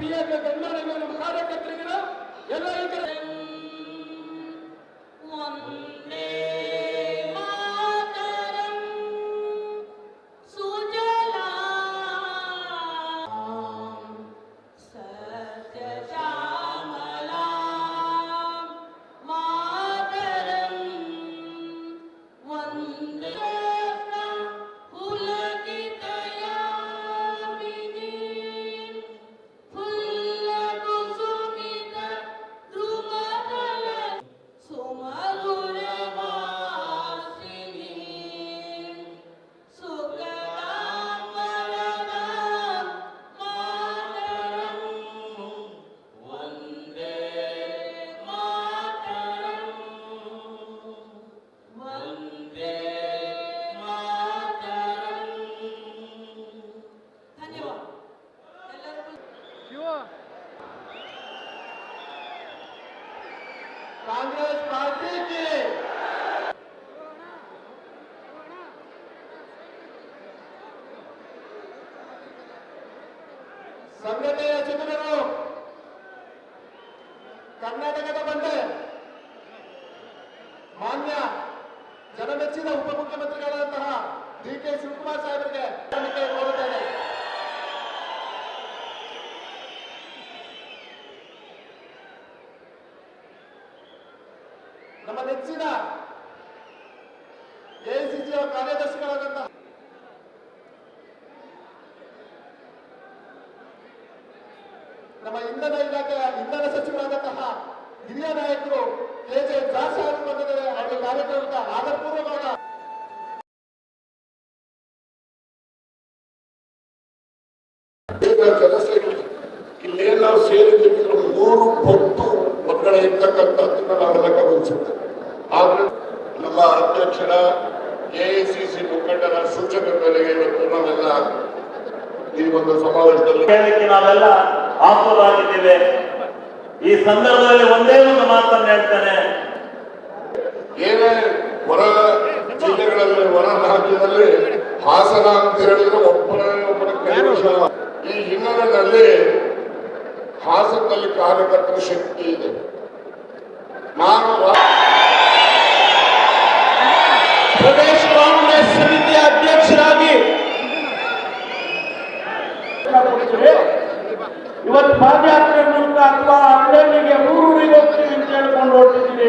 பிஏக்கு கண்மனை மேலும் காலக்கத்திருக்கிறோம் எல்லா இருக்கிற ಕರ್ನಾಟಕದ ಬಂದೆ ಮಾನ್ಯ ಜನಮೆಚ್ಚಿದ ಉಪಮುಖ್ಯಮಂತ್ರಿಗಳಾದಂತಹ ಡಿ ಕೆ ಶಿವಕುಮಾರ್ ಸಾಹೇಬರಿಗೆ ಕೋರುತ್ತೇನೆ. ನಮ್ಮ ನೆಚ್ಚಿನ ಮೂರು ಪಟ್ಟು ಒತ್ತಡ ಇರ್ತಕ್ಕಂಥದ್ದನ್ನ ನಾವೆಲ್ಲ ಗಮನಿಸುತ್ತೆ ಆದ್ರೆ ನಮ್ಮ ಅಧ್ಯಕ್ಷರ ಎಐಸಿಸಿ ಮುಖಂಡರ ಸೂಚನೆ ಮೇರೆಗೆ ಇವತ್ತು ನಾವೆಲ್ಲ ಈ ಒಂದು ಸಮಾವೇಶದಲ್ಲಿ ನಾವೆಲ್ಲ ಆತುರಾಗಿದ್ದೇವೆ ಈ ಸಂದರ್ಭದಲ್ಲಿ ಒಂದೇ ಒಂದು ಮಾತನ್ನು ಹೇಳ್ತೇನೆ. ಏನೇ ಹೊರ ಜಿಲ್ಲೆಗಳಲ್ಲಿ ಹೊರ ರಾಜ್ಯದಲ್ಲಿ ಹಾಸನ ಅಂತ ಹೇಳಿದ್ರೆ ಒಬ್ಬರ ಒಬ್ಬರ ಕೈವಶ ಈ ಹಿನ್ನೆಲೆಯಲ್ಲಿ ಹಾಸನದಲ್ಲಿ ಕಾರ್ಯಕರ್ತರ ಶಕ್ತಿ ಇದೆ. ನಾನು ಪ್ರದೇಶ ಕಾಂಗ್ರೆಸ್ ಸಮಿತಿಯ ಅಧ್ಯಕ್ಷರಾಗಿ ಇವತ್ತು ಪಾದಯಾತ್ರೆ ಮೂಲಕ ಅಥವಾ ಹಳ್ಳಿಗೆ ಊರೂರಿಗೆ ಹೋಗ್ತೀವಿ ಅಂತ ಹೇಳ್ಕೊಂಡು ಹೊರಟಿದ್ದೀವಿ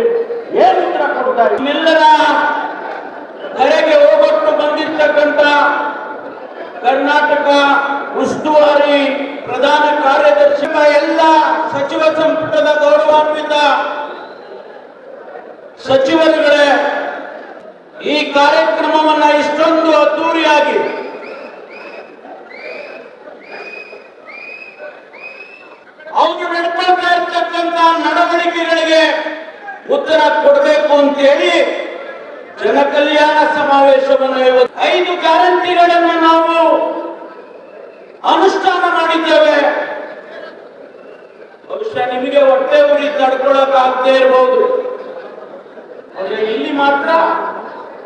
ಏನು ಉತ್ತರ ಕೊಡ್ತಾರೆ ನಿಮ್ಮೆಲ್ಲರ ಕರೆಗೆ ಹೋಗೊಟ್ಟು ಬಂದಿರ್ತಕ್ಕಂಥ ಕರ್ನಾಟಕ ಉಸ್ತುವಾರಿ ಪ್ರಧಾನ ಕಾರ್ಯದರ್ಶಿ ಎಲ್ಲ ಸಚಿವ ಸಂಪುಟದ ಗೌರವಾನ್ವಿತ ಸಚಿವರುಗಳೇ, ಈ ಕಾರ್ಯಕ್ರಮವನ್ನ ಇಷ್ಟೊಂದು ಅದ್ದೂರಿಯಾಗಿ ಅವರು ನಡ್ಕೊಳ್ತಾ ಇರ್ತಕ್ಕಂತ ನಡವಳಿಕೆಗಳಿಗೆ ಉತ್ತರ ಕೊಡಬೇಕು ಅಂತೇಳಿ ಜನಕಲ್ಯಾಣ ಸಮಾವೇಶವನ್ನು ಐದು ಗ್ಯಾರಂಟಿಗಳನ್ನು ನಾವು ಅನುಷ್ಠಾನ ಮಾಡಿದ್ದೇವೆ. ಬಹುಶಃ ನಿಮಗೆ ಹೊಟ್ಟೆ ಉರಿ ತಡ್ಕೊಳಕ್ ಆಗದೆ ಇರಬಹುದು ಆದ್ರೆ ಇಲ್ಲಿ ಮಾತ್ರ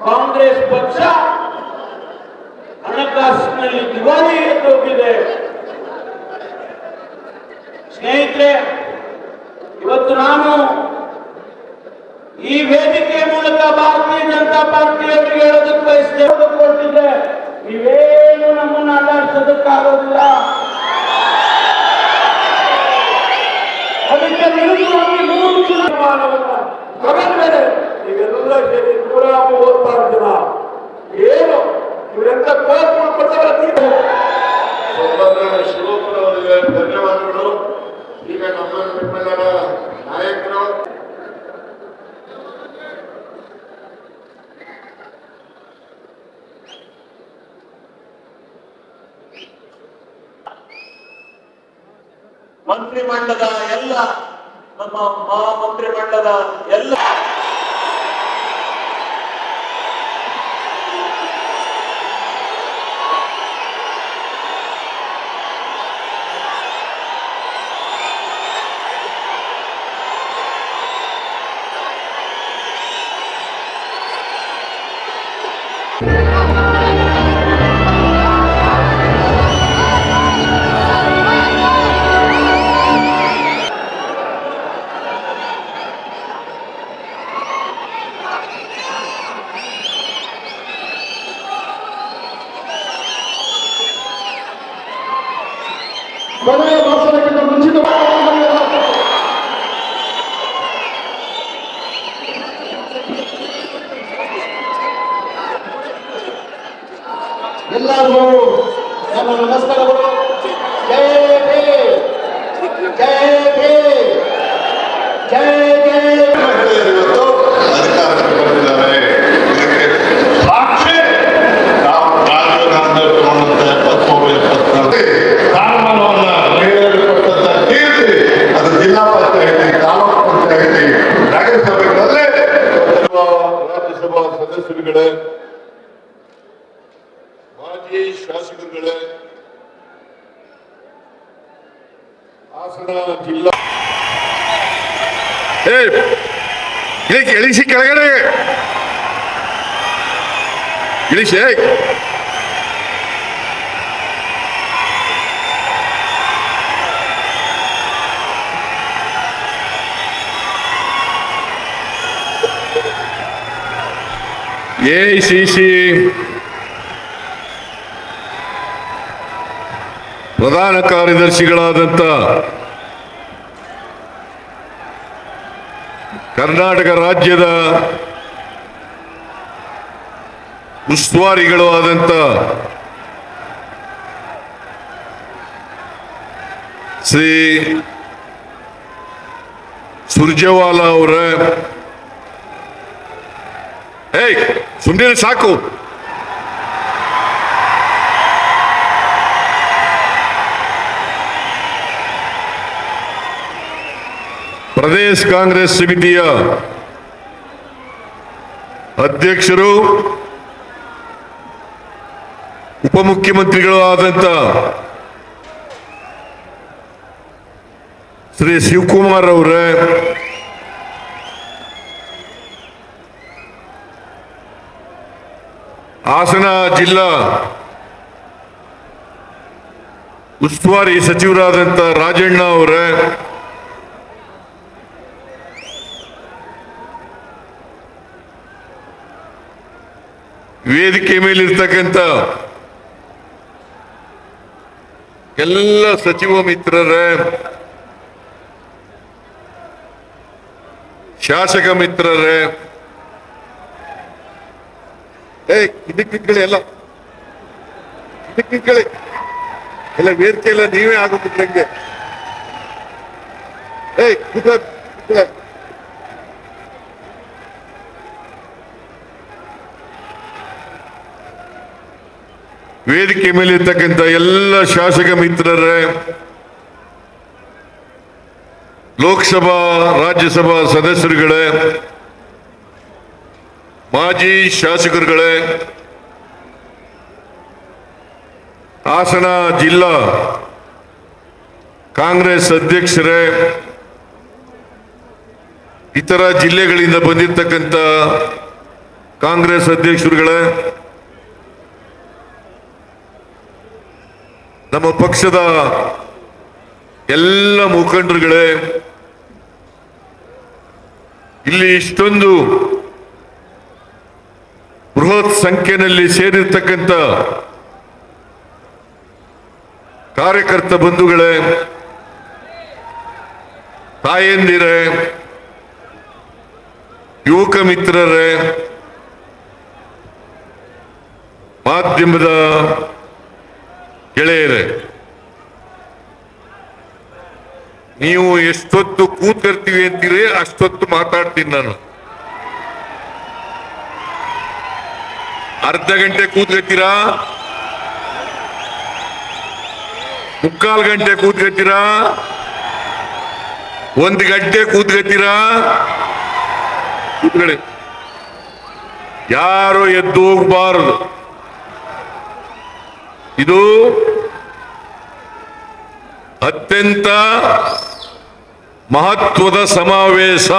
ಕಾಂಗ್ರೆಸ್ ಪಕ್ಷ ಹಣಕಾಸಿನಲ್ಲಿ ದಿವಾಳಿ ಹೋಗಿದೆ. ಸ್ನೇಹಿತರೆ, ಇವತ್ತು ನಾನು ಈ ವೇದಿಕೆ ಮೂಲಕ ಭಾರತೀಯ ಜನತಾ ಪಾರ್ಟಿಯವರಿಗೆ ಹೇಳೋದಕ್ಕೆ ಮಂತ್ರಿಮಂಡಲದ ಎಲ್ಲ ನಮ್ಮ ಮಹಾಮಂತ್ರಿಮಂಡಲ ಎಲ್ಲ ಸದಸ್ಯರುಗಳೇ ಮಾಜಿ ಶಾಸಕರುಗಳೇ ಹಾಸನ ಜಿಲ್ಲಾ ಇಳಿಸಿ ಕೆಳಗಡೆ. ಇಳಿಸಿ ಎ ಸಿ ಸಿ. ಪ್ರಧಾನ ಕಾರ್ಯದರ್ಶಿಗಳಾದಂಥ ಕರ್ನಾಟಕ ರಾಜ್ಯದ ಉಸ್ತುವಾರಿಗಳು ಆದಂತ ಶ್ರೀ ಸುರ್ಜೇವಾಲ ಅವರ. ಏಯ್! ಸುಮ್ಮನೆ ಸಾಕು. ಪ್ರದೇಶ ಕಾಂಗ್ರೆಸ್ ಸಮಿತಿಯ ಅಧ್ಯಕ್ಷರು ಉಪಮುಖ್ಯಮಂತ್ರಿಗಳು ಆದಂತ ಶ್ರೀ ಶಿವಕುಮಾರ್ ಅವರೇ ಹಾಸನ ಜಿಲ್ಲಾ ಉಸ್ತುವಾರಿ ಸಚಿವರಾದಂಥ ರಾಜಣ್ಣ ಅವರೇ ವೇದಿಕೆ ಮೇಲಿರ್ತಕ್ಕಂಥ ಎಲ್ಲ ಸಚಿವ ಮಿತ್ರರೇ ಶಾಸಕ ಮಿತ್ರರೇ ಏಯ್ ಇದಕ್ಕೆ ನಿಂತ್ಕೊಳ್ಳಿ ಎಲ್ಲ ವೇದಿಕೆ ಎಲ್ಲ ನೀವೇ ಆಗೋಗ್ಬಿಟ್ರಂಗೆ ಏಯ್ ಕೂತ್ಕೊಳ್ಳಿ, ಕೂತ್ಕೊಳ್ಳಿ. ವೇದಿಕೆ ಮೇಲೆ ಇರ್ತಕ್ಕಂಥ ಎಲ್ಲ ಶಾಸಕ ಮಿತ್ರರೇ ಲೋಕಸಭಾ ರಾಜ್ಯಸಭಾ ಸದಸ್ಯರುಗಳೇ ಮಾಜಿ ಶಾಸಕರುಗಳೇ ಹಾಸನ ಜಿಲ್ಲಾ ಕಾಂಗ್ರೆಸ್ ಅಧ್ಯಕ್ಷರೇ, ಇತರ ಜಿಲ್ಲೆಗಳಿಂದ ಬಂದಿರತಕ್ಕಂಥ ಕಾಂಗ್ರೆಸ್ ಅಧ್ಯಕ್ಷರುಗಳೇ, ನಮ್ಮ ಪಕ್ಷದ ಎಲ್ಲ ಮುಖಂಡರುಗಳೇ, ಇಲ್ಲಿ ಇಷ್ಟೊಂದು ಬೃಹತ್ ಸಂಖ್ಯೆಯಲ್ಲಿ ಸೇರಿರ್ತಕ್ಕಂಥ ಕಾರ್ಯಕರ್ತ ಬಂಧುಗಳೇ, ತಾಯಂದಿರೇ, ಯುವಕ ಮಿತ್ರರೇ, ಮಾಧ್ಯಮದ ಗೆಳೆಯರೇ, ನೀವು ಎಷ್ಟೊತ್ತು ಕೂತಿರ್ತೀವಿ ಅಂತೀರಿ, ಅಷ್ಟೊತ್ತು ಮಾತಾಡ್ತೀನಿ ನಾನು. ಅರ್ಧ ಗಂಟೆ ಕೂತ್ಕೊತೀರಾ ಮುಕ್ಕಾಲು ಗಂಟೆ ಕೂತ್ಕೊತೀರಾ ಒಂದು ಗಂಟೆ ಕೂತ್ಕೊತೀರಾ ಕೂತ್ಕೊಳ್ಳಿ. ಯಾರು ಎದ್ದು ಹೋಗಬಾರದು? ಇದು ಅತ್ಯಂತ ಮಹತ್ವದ ಸಮಾವೇಶ.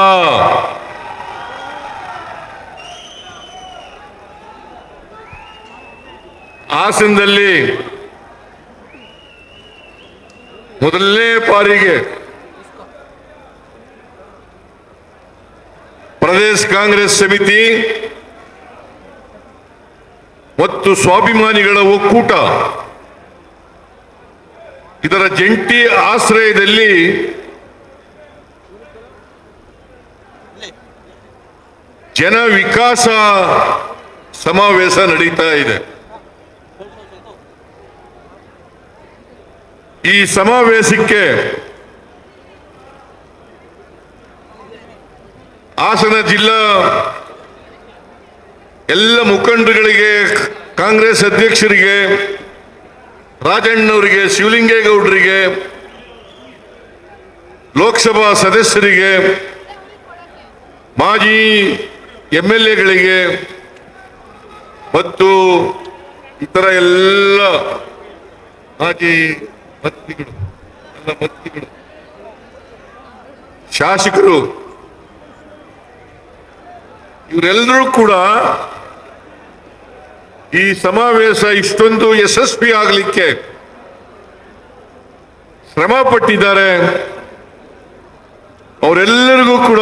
ಹಾಸನದಲ್ಲಿ ಮೊದಲನೇ ಬಾರಿಗೆ ಪ್ರದೇಶ ಕಾಂಗ್ರೆಸ್ ಸಮಿತಿ ಮತ್ತು ಸ್ವಾಭಿಮಾನಿಗಳ ಒಕ್ಕೂಟ. ಇದರ ಜಂಟಿ ಆಶ್ರಯದಲ್ಲಿ ಜನ ವಿಕಾಸ ಸಮಾವೇಶ ನಡೀತಾ ಇದೆ. ಈ ಸಮಾವೇಶಕ್ಕೆ ಹಾಸನ ಜಿಲ್ಲಾ ಎಲ್ಲ ಮುಖಂಡರುಗಳಿಗೆ, ಕಾಂಗ್ರೆಸ್ ಅಧ್ಯಕ್ಷರಿಗೆ, ರಾಜಣ್ಣವರಿಗೆ, ಶಿವಲಿಂಗೇಗೌಡರಿಗೆ, ಲೋಕಸಭಾ ಸದಸ್ಯರಿಗೆ, ಮಾಜಿ ಎಂ ಎಲ್ ಎಗಳಿಗೆ ಮತ್ತು ಇತರ ಎಲ್ಲ ಮಾಜಿ ಮಂತ್ರಿಗಳು ಎಲ್ಲ ಮಂತ್ರಿಗಳು ಶಾಸಕರು, ಇವರೆಲ್ಲರೂ ಕೂಡ ಈ ಸಮಾವೇಶ ಇಷ್ಟೊಂದು ಯಶಸ್ವಿ ಆಗಲಿಕ್ಕೆ ಶ್ರಮ ಪಟ್ಟಿದ್ದಾರೆ. ಅವರೆಲ್ಲರಿಗೂ ಕೂಡ,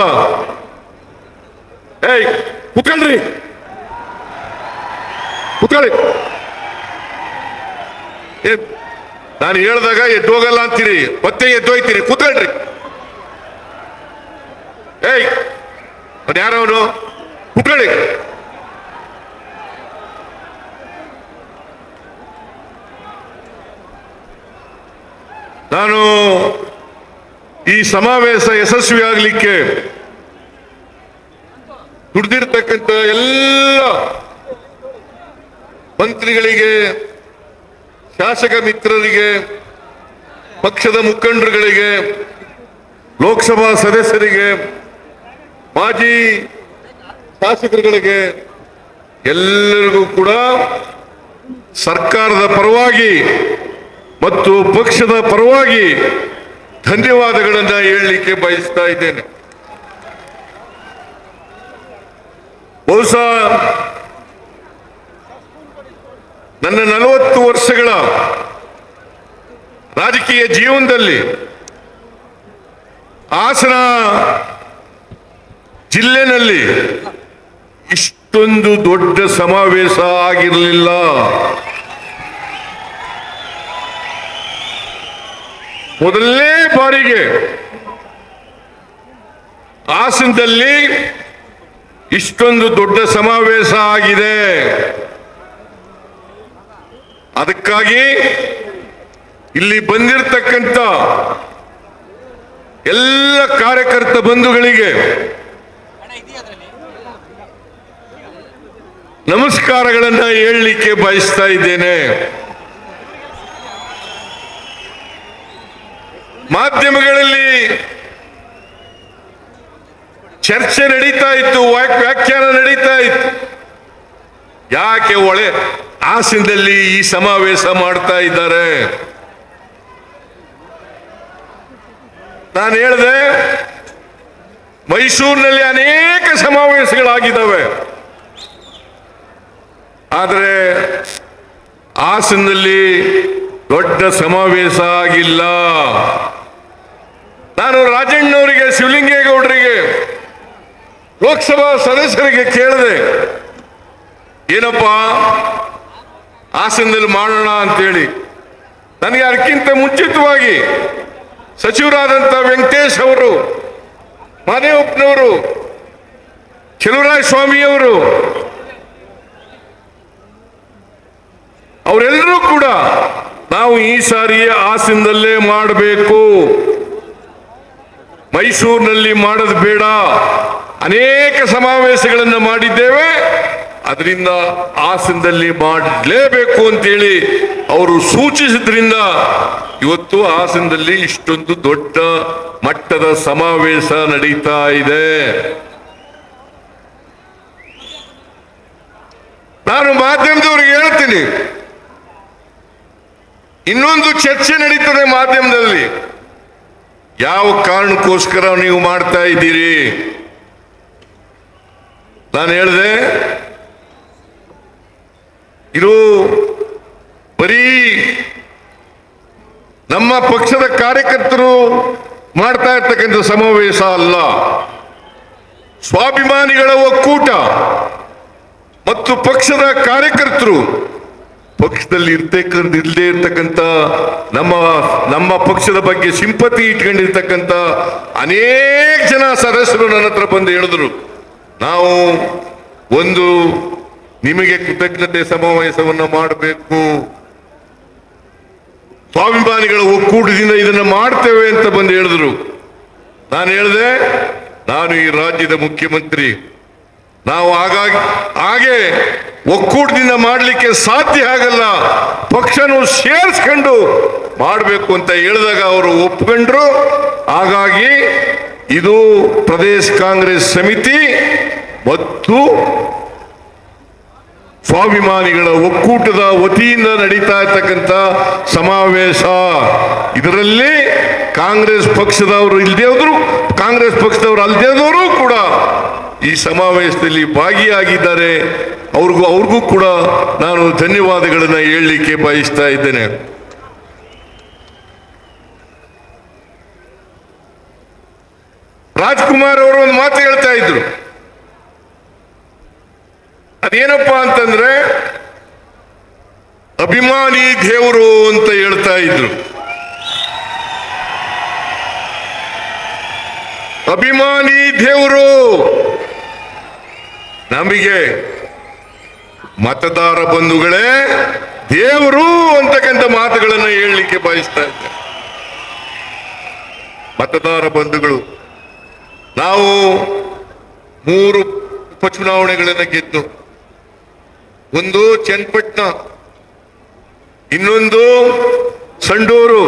ಏಯ್, ಕುತ್ಕೊಳ್ರಿ. ಕುತ್ಕೊಳ್ಳಿ ನಾನು ಹೇಳಿದಾಗ ಎದ್ದು ಹೋಗಲ್ಲ ಅಂತೀರಿ, ಮತ್ತೆ ಎದ್ದು ಹೋಯ್ತೀರಿ ಕುತ್ಕೊಳ್ರಿ. ಏಯ್ ಅದು ಯಾರವನು ಕುತ್ಕೊಳ್ಳಿ. ನಾನು ಈ ಸಮಾವೇಶ ಯಶಸ್ವಿ ಆಗಲಿಕ್ಕೆ ದುಡ್ದಿರ್ತಕ್ಕಂಥ ಎಲ್ಲ ಮಂತ್ರಿಗಳಿಗೆ ಶಾಸಕ ಮಿತ್ರರಿಗೆ, ಪಕ್ಷದ ಮುಖಂಡರುಗಳಿಗೆ, ಲೋಕಸಭಾ ಸದಸ್ಯರಿಗೆ, ಮಾಜಿ ಶಾಸಕರುಗಳಿಗೆ ಎಲ್ಲರಿಗೂ ಕೂಡ ಸರ್ಕಾರದ ಪರವಾಗಿ ಮತ್ತು ಪಕ್ಷದ ಪರವಾಗಿ ಧನ್ಯವಾದಗಳನ್ನು ಹೇಳಲಿಕ್ಕೆ ಬಯಸ್ತಾ ಇದ್ದೇನೆ. ಬಹುಶಃ ನನ್ನ ನಲವತ್ತು ವರ್ಷಗಳ ರಾಜಕೀಯ ಜೀವನದಲ್ಲಿ ಹಾಸನ ಜಿಲ್ಲೆನಲ್ಲಿ ಇಷ್ಟೊಂದು ದೊಡ್ಡ ಸಮಾವೇಶ ಆಗಿರಲಿಲ್ಲ. ಮೊದಲನೇ ಬಾರಿಗೆ ಹಾಸನದಲ್ಲಿ ಇಷ್ಟೊಂದು ದೊಡ್ಡ ಸಮಾವೇಶ ಆಗಿದೆ. ಅದಕ್ಕಾಗಿ ಇಲ್ಲಿ ಬಂದಿರತಕ್ಕಂಥ ಎಲ್ಲ ಕಾರ್ಯಕರ್ತ ಬಂಧುಗಳಿಗೆ ನಮಸ್ಕಾರಗಳನ್ನ ಹೇಳಲಿಕ್ಕೆ ಬಯಸ್ತಾ ಇದ್ದೇನೆ. ಮಾಧ್ಯಮಗಳಲ್ಲಿ ಚರ್ಚೆ ನಡೀತಾ ಇತ್ತು ವ್ಯಾಖ್ಯಾನ ನಡೀತಾ ಇತ್ತು. ಯಾಕೆ ಒಳೆ ಹಾಸನದಲ್ಲಿ ಈ ಸಮಾವೇಶ ಮಾಡ್ತಾ ಇದ್ದಾರೆ? ನಾನು ಹೇಳಿದೆ, ಮೈಸೂರಿನಲ್ಲಿ ಅನೇಕ ಸಮಾವೇಶಗಳಾಗಿದ್ದಾವೆ. ಆದರೆ ಹಾಸನದಲ್ಲಿ ದೊಡ್ಡ ಸಮಾವೇಶ ಆಗಿಲ್ಲ. ನಾನು ರಾಜಣ್ಣವರಿಗೆ, ಶಿವಲಿಂಗೇಗೌಡರಿಗೆ, ಲೋಕಸಭಾ ಸದಸ್ಯರಿಗೆ ಕೇಳಿದೆ ಏನಪ್ಪ? ಹಾಸನದಲ್ಲಿ ಮಾಡೋಣ ಅಂತೇಳಿ. ನನಗೆ ಅದಕ್ಕಿಂತ ಮುಂಚಿತವಾಗಿ ಸಚಿವರಾದಂಥ ವೆಂಕಟೇಶ್ ಅವರು ಮಾದೇವಪ್ಪನವರು ಚೆಲುವರಾಯ ಸ್ವಾಮಿಯವರು ಅವರೆಲ್ಲರೂ ಕೂಡ ನಾವು ಈ ಸಾರಿ ಹಾಸನದಲ್ಲೇ ಮಾಡಬೇಕು. ಮೈಸೂರಿನಲ್ಲಿ ಮಾಡೋದು ಬೇಡ. ಅನೇಕ ಸಮಾವೇಶಗಳನ್ನು ಮಾಡಿದ್ದೇವೆ. ಅದರಿಂದ ಹಾಸನದಲ್ಲಿ ಮಾಡಲೇಬೇಕು ಅಂತೇಳಿ ಅವರು ಸೂಚಿಸಿದ್ರಿಂದ ಇವತ್ತು ಹಾಸನದಲ್ಲಿ ಇಷ್ಟೊಂದು ದೊಡ್ಡ ಮಟ್ಟದ ಸಮಾವೇಶ ನಡೀತಾ ಇದೆ. ನಾನು ಮಾಧ್ಯಮದವ್ರಿಗೆ ಹೇಳ್ತೀನಿ, ಇನ್ನೊಂದು ಚರ್ಚೆ ನಡೀತದೆ ಮಾಧ್ಯಮದಲ್ಲಿ. ಯಾವ ಕಾರಣಕ್ಕೋಸ್ಕರ ನೀವು ಮಾಡ್ತಾ ಇದ್ದೀರಿ? ನಾನು ಹೇಳಿದೆ ಇದು ಬರೀ ನಮ್ಮ ಪಕ್ಷದ ಕಾರ್ಯಕರ್ತರು ಮಾಡ್ತಾ ಇರ್ತಕ್ಕಂಥ ಸಮಾವೇಶ ಅಲ್ಲ. ಸ್ವಾಭಿಮಾನಿಗಳ ಒಕ್ಕೂಟ ಮತ್ತು ಪಕ್ಷದ ಕಾರ್ಯಕರ್ತರು ಪಕ್ಷದಲ್ಲಿ ಇರ್ತಕ್ಕಂಥ ಇಲ್ಲದೆ ಇರ್ತಕ್ಕಂಥ ನಮ್ಮ ನಮ್ಮ ಪಕ್ಷದ ಬಗ್ಗೆ ಸಿಂಪತಿ ಇಟ್ಕೊಂಡಿರ್ತಕ್ಕಂಥ ಅನೇಕ ಜನ ಸದಸ್ಯರು ನನ್ನ ಹತ್ರ ಬಂದು ಹೇಳಿದ್ರು. ನಾವು ಒಂದು ನಿಮಗೆ ಕೃತಜ್ಞತೆ ಸಮಾವೇಶವನ್ನು ಮಾಡಬೇಕು. ಸ್ವಾಭಿಮಾನಿಗಳ ಒಕ್ಕೂಟದಿಂದ ಇದನ್ನ ಮಾಡ್ತೇವೆ ಅಂತ ಬಂದು ಹೇಳಿದ್ರು. ನಾನು ಹೇಳಿದೆ, ನಾನು ಈ ರಾಜ್ಯದ ಮುಖ್ಯಮಂತ್ರಿ. ನಾವು ಹಾಗಾಗಿ ಹಾಗೆ ಒಕ್ಕೂಟದಿಂದ ಮಾಡಲಿಕ್ಕೆ ಸಾಧ್ಯ ಆಗಲ್ಲ. ಪಕ್ಷನು ಸೇರಿಸ್ಕೊಂಡು ಮಾಡಬೇಕು ಅಂತ ಹೇಳಿದಾಗ ಅವರು ಒಪ್ಕೊಂಡ್ರು. ಹಾಗಾಗಿ ಇದು ಪ್ರದೇಶ ಕಾಂಗ್ರೆಸ್ ಸಮಿತಿ ಮತ್ತು ಸ್ವಾಭಿಮಾನಿಗಳ ಒಕ್ಕೂಟದ ವತಿಯಿಂದ ನಡೀತಾ ಇರ್ತಕ್ಕಂಥ ಸಮಾವೇಶ. ಇದರಲ್ಲಿ ಕಾಂಗ್ರೆಸ್ ಪಕ್ಷದವರು ಇಲ್ಲದೇ ಹೋದ್ರು, ಕಾಂಗ್ರೆಸ್ ಪಕ್ಷದವರು ಅಲ್ಲದೆ ಹೋದವರು ಕೂಡ ಈ ಸಮಾವೇಶದಲ್ಲಿ ಭಾಗಿಯಾಗಿದ್ದಾರೆ. ಅವ್ರಿಗೂ ಅವ್ರಿಗೂ ಕೂಡ ನಾನು ಧನ್ಯವಾದಗಳನ್ನು ಹೇಳಲಿಕ್ಕೆ ಬಯಸ್ತಾ ಇದ್ದೇನೆ. ರಾಜ್ಕುಮಾರ್ ಅವರು ಒಂದು ಮಾತು ಹೇಳ್ತಾ ಇದ್ರು. ಅದೇನಪ್ಪಾ ಅಂತಂದ್ರೆ, ಅಭಿಮಾನಿ ದೇವರು ಅಂತ ಹೇಳ್ತಾ ಇದ್ರು. ಅಭಿಮಾನಿ ದೇವರು, ನಮಗೆ ಮತದಾರ ಬಂಧುಗಳೇ ದೇವರು ಅಂತಕ್ಕಂಥ ಮಾತುಗಳನ್ನು ಹೇಳಲಿಕ್ಕೆ ಬಯಸ್ತಾ ಇದ್ದೆ. ಮತದಾರ ಬಂಧುಗಳು, ನಾವು ಮೂರು ಉಪಚುನಾವಣೆಗಳನ್ನು ಗೆದ್ದು ಒಂದು ಚನ್ನಪಟ್ಟಣ, ಇನ್ನೊಂದು ಸಂಡೂರು,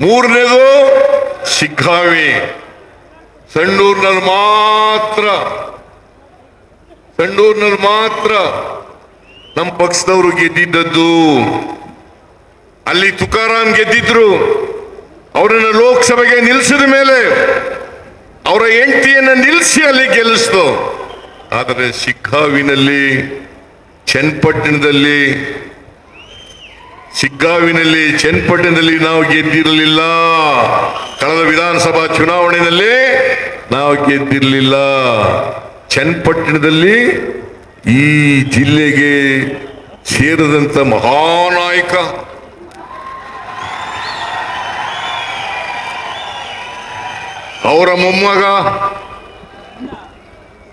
ಮೂರನೇದು ಸಿಗ್ಗಾವಿ ಸಂಡೂರ್ನಲ್ಲಿ ಮಾತ್ರ ಸಂಡೂರ್ನಲ್ಲಿ ಮಾತ್ರ ನಮ್ಮ ಪಕ್ಷದವರು ಗೆದ್ದಿದ್ದದ್ದು. ಅಲ್ಲಿ ತುಕಾರಾಮ್ ಗೆದ್ದಿದ್ರು. ಅವರನ್ನು ಲೋಕಸಭೆಗೆ ನಿಲ್ಲಿಸಿದ ಮೇಲೆ ಅವರ ಹೆಂಡತಿಯನ್ನ ನಿಲ್ಲಿಸಿ ಅಲ್ಲಿ ಗೆಲ್ಲಿಸ್ತು. ಆದರೆ ಶಿಗ್ಗಾವಿನಲ್ಲಿ ಚನ್ನಪಟ್ಟಣದಲ್ಲಿ, ಸಿಗ್ಗಾವಿನಲ್ಲಿ ಚನ್ನಪಟ್ಟಣದಲ್ಲಿ ನಾವು ಗೆದ್ದಿರಲಿಲ್ಲ. ಕಳೆದ ವಿಧಾನಸಭಾ ಚುನಾವಣೆಯಲ್ಲಿ ನಾವು ಗೆದ್ದಿರಲಿಲ್ಲ. ಚನ್ನಪಟ್ಟಣದಲ್ಲಿ ಈ ಜಿಲ್ಲೆಗೆ ಸೇರಿದಂಥ ಮಹಾನಾಯಕ ಅವರ ಮೊಮ್ಮಗ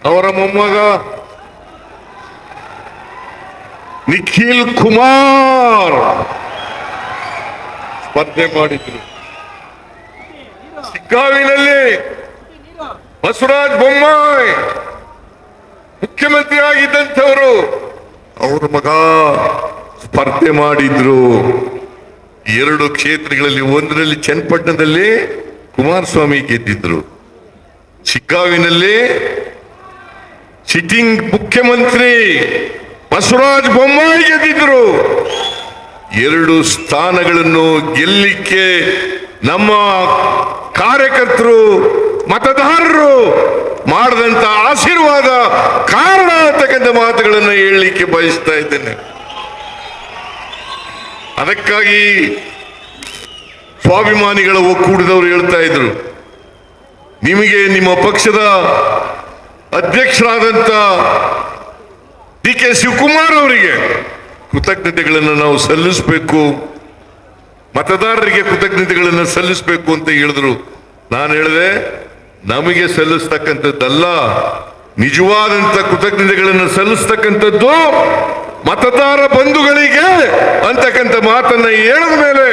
ಅವರ ಮೊಮ್ಮಗ ನಿಖಿಲ್ ಕುಮಾರ್ ಸ್ಪರ್ಧೆ ಮಾಡಿದ್ರು. ಸಿಕ್ಕಾವಿನಲ್ಲಿ ಬಸವರಾಜ್ ಬೊಮ್ಮಾಯಿ ಮುಖ್ಯಮಂತ್ರಿ ಆಗಿದ್ದಂಥವರು. ಅವ್ರ ಮಗ ಸ್ಪರ್ಧೆ ಮಾಡಿದ್ರು. ಎರಡು ಕ್ಷೇತ್ರಗಳಲ್ಲಿ ಒಂದರಲ್ಲಿ ಚನ್ನಪಟ್ಟಣದಲ್ಲಿ ಕುಮಾರಸ್ವಾಮಿ ಗೆದ್ದಿದ್ರು. ಚಿಕ್ಕಾವಿನಲ್ಲಿ ಸಿಟ್ಟಿಂಗ್ ಮುಖ್ಯಮಂತ್ರಿ ಬಸವರಾಜ ಬೊಮ್ಮಾಯಿ ಗೆದ್ದಿದ್ರು. ಎರಡು ಸ್ಥಾನಗಳನ್ನು ಗೆಲ್ಲಿಕ್ಕೆ ನಮ್ಮ ಕಾರ್ಯಕರ್ತರು, ಮತದಾರರು ಮಾಡಿದಂತ ಆಶೀರ್ವಾದ ಕಾರಣ ಅಂತಕ್ಕಂಥ ಮಾತುಗಳನ್ನು ಹೇಳಲಿಕ್ಕೆ ಬಯಸ್ತಾ ಇದ್ದೇನೆ. ಅದಕ್ಕಾಗಿ ಸ್ವಾಭಿಮಾನಿಗಳ ಒಕ್ಕೂಟದವರು ಹೇಳ್ತಾ ಇದ್ರು, ನಿಮಗೆ ನಿಮ್ಮ ಪಕ್ಷದ ಅಧ್ಯಕ್ಷರಾದಂತ ಡಿ ಕೆ ಶಿವಕುಮಾರ್ ಅವರಿಗೆ ಕೃತಜ್ಞತೆಗಳನ್ನು ನಾವು ಸಲ್ಲಿಸಬೇಕು ಮತದಾರರಿಗೆ ಕೃತಜ್ಞತೆಗಳನ್ನು ಸಲ್ಲಿಸಬೇಕು ಅಂತ ಹೇಳಿದ್ರು ನಾನು ಹೇಳಿದೆ, ನಮಗೆ ಸಲ್ಲಿಸ್ತಕ್ಕಂಥದ್ದಲ್ಲ ನಿಜವಾದಂತ ಕೃತಜ್ಞತೆಗಳನ್ನು ಸಲ್ಲಿಸ್ತಕ್ಕಂಥದ್ದು ಮತದಾರ ಬಂಧುಗಳಿಗೆ ಅಂತಕ್ಕಂಥ ಮಾತನ್ನ ಹೇಳಿದ ಮೇಲೆ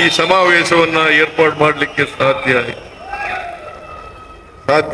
ಈ ಸಮಾವೇಶವನ್ನ ಏರ್ಪಾಡು ಮಾಡಲಿಕ್ಕೆ ಸಾಧ್ಯ. ಸಾಧ್ಯ